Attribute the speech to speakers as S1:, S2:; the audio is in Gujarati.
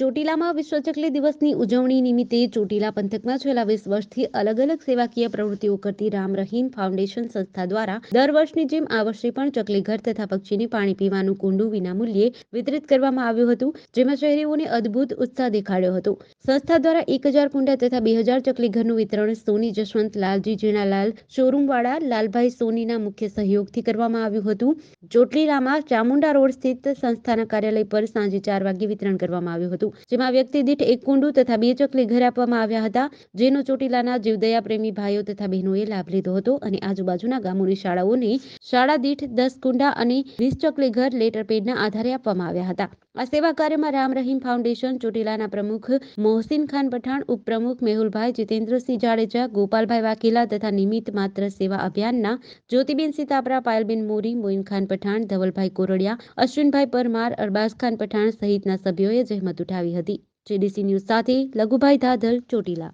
S1: ચોટીલામાં વિશ્વ ચકલી દિવસની ઉજવણી નિમિત્તે ચોટીલા પંથકમાં છેલ્લા વીસ વર્ષથી અલગ અલગ સેવાકીય પ્રવૃત્તિઓ કરતી રામ રહીમ ફાઉન્ડેશન સંસ્થા દ્વારા દર વર્ષની જેમ આ વર્ષે પણ ચકલી ઘર તથા પક્ષીને પાણી પીવાનું કુંડું વિનામૂલ્યે વિતરિત કરવામાં આવ્યું હતું, જેમાં શહેરીઓને અદ્ભુત ઉત્સાહ દેખાડ્યો હતો. સંસ્થા દ્વારા એક હજાર કુંડા તથા બે હજાર ચકલી ઘરનું વિતરણ સોની જશવંત લાલજી જીણાલાલ શોરૂમવાળા લાલભાઈ સોનીના મુખ્ય સહયોગથી કરવામાં આવ્યું હતું. ચોટીલામાં ચામુંડા રોડ સ્થિત સંસ્થાના કાર્યાલય પર સાંજે ચાર વાગ્યે વિતરણ કરવામાં આવ્યું હતું. જેમાં વ્યક્તિ દીઠ એક કુંડુ તથા બે ચકલી ઘર આપવામાં આવ્યા હતા, જેનો ચોટીલાના જીવદયા પ્રેમી ભાઈઓ તથા બહેનોએ લાભ લીધો હતો અને આજુબાજુના ગામોની શાળાઓને શાળા દીઠ દસ કુંડા અને વીસ ચકલી ઘર લેટર પેડના આધારે આપવામાં આવ્યા હતા. આ સેવા કાર્યમાં રામ રહીમ ફાઉન્ડેશન ચોટીલાના પ્રમુખ મોહસિન ખાન પઠાણ, ઉપપ્રમુખ મેહુલભાઈ જીતેન્દ્રસિંહ જાડેજા, ગોપાલભાઈ વાઘેલા તથા નિમિત્ત માત્ર સેવા અભિયાનના જ્યોતિબેન સીતાપરા, પાયલબેન મોરી મોઇન ખાન પઠાણ, ધવલભાઈ કોરડિયા, અશ્વિનભાઈ પરમાર, અરબાઝ ખાન પઠાણ સહિતના સભ્યોએ જહેમત ઉઠાવી હતી. જેડીસી ન્યૂઝ સાથે લઘુભાઈ ધાધલ ચોટીલા.